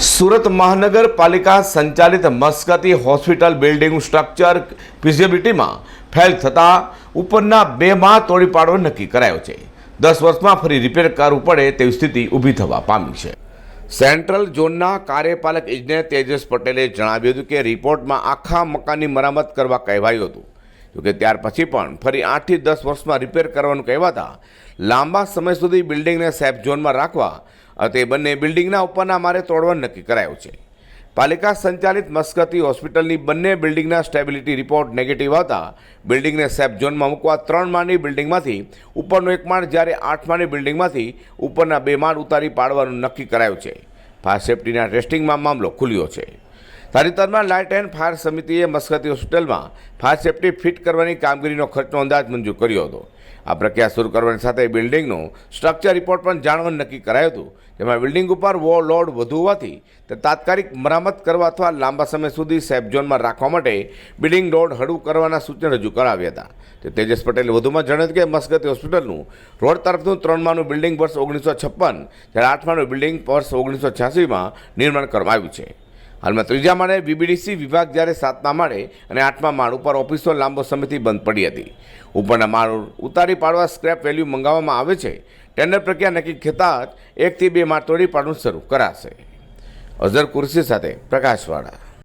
સુરત મહાનગરપાલિકા સંચાલિત Muskati hospital building structure ફિઝિબિલિટીમાં ફેલ થતાં ઉપરના બે માળ તોડી પાડવો નક્કી કરાયો છે. દસ વર્ષમાં ફરી રિપેર કરવું પડે તેવી સ્થિતિ ઊભી થવા પામી છે. સેન્ટ્રલ ઝોનના કાર્યપાલક ઇજનેર તેજસ પટેલે જણાવ્યું હતું કે રિપોર્ટમાં આખા મકાનની મરામત કરવા કહેવાયું હતું. જોકે ત્યાર પછી પણ ફરી આઠથી દસ વર્ષમાં રિપેર કરવાનું કહેવાતા લાંબા સમય સુધી બિલ્ડિંગને સેફ ઝોનમાં રાખવા અને તે બંને બિલ્ડિંગના ઉપરના મારે તોડવાનું નક્કી કરાયું છે. પાલિકા સંચાલિત મસ્કતી હોસ્પિટલની બંને બિલ્ડિંગના સ્ટેબિલિટી રિપોર્ટ નેગેટિવ આવતા બિલ્ડિંગને સેફ ઝોનમાં મૂકવા ત્રણ માળની બિલ્ડિંગમાંથી ઉપરનો એક માળ જ્યારે આઠ માળની બિલ્ડિંગમાંથી ઉપરના બે માળ ઉતારી પાડવાનું નક્કી કરાયું છે. ફાયર સેફટીના ટેસ્ટિંગમાં મામલો ખુલ્યો છે. તાજેતરમાં લાઇટ એન્ડ ફાયર સમિતિએ મસ્કતી હોસ્પિટલમાં ફાયર સેફટી ફિટ કરવાની કામગીરીનો ખર્ચનો અંદાજ મંજૂર કર્યો હતો. આ પ્રક્રિયા શરૂ કરવાની સાથે બિલ્ડિંગનું સ્ટ્રક્ચર રિપોર્ટ પણ જાણવાનું નક્કી કરાયું હતું. જેમાં બિલ્ડિંગ ઉપર વોર લોડ વધુ હોવાથી તે તાત્કાલિક મરામત કરવા અથવા લાંબા સમય સુધી સેફ ઝોનમાં રાખવા માટે બિલ્ડિંગ લોડ હળવું કરવાના સૂચન રજૂ કરાવ્યા હતા. તે તેજસ પટેલે વધુમાં જણાવ્યું કે મસ્કતી હોસ્પિટલનું રોડ તરફનું ત્રણ માળનું બિલ્ડિંગ વર્ષ ઓગણીસો છપ્પન, જ્યારે આઠમાનું બિલ્ડિંગ વર્ષ ઓગણીસો છ્યાસીમાં નિર્માણ કરવામાં આવ્યું છે. હાલમાં ત્રીજા માળે બીબીડીસી વિભાગ જ્યારે સાતમા માળે અને આઠમા માળ ઉપર ઓફિસો લાંબો સમયથી બંધ પડી હતી. ઉપરના માળ ઉતારી પાડવા સ્ક્રેપ વેલ્યુ મંગાવવામાં આવે છે. ટેન્ડર પ્રક્રિયા નક્કી થતાં જ એકથી બે માળ તોડી પાડવાનું શરૂ કરાશે. અઝર કુર્સી સાથે પ્રકાશવાળા.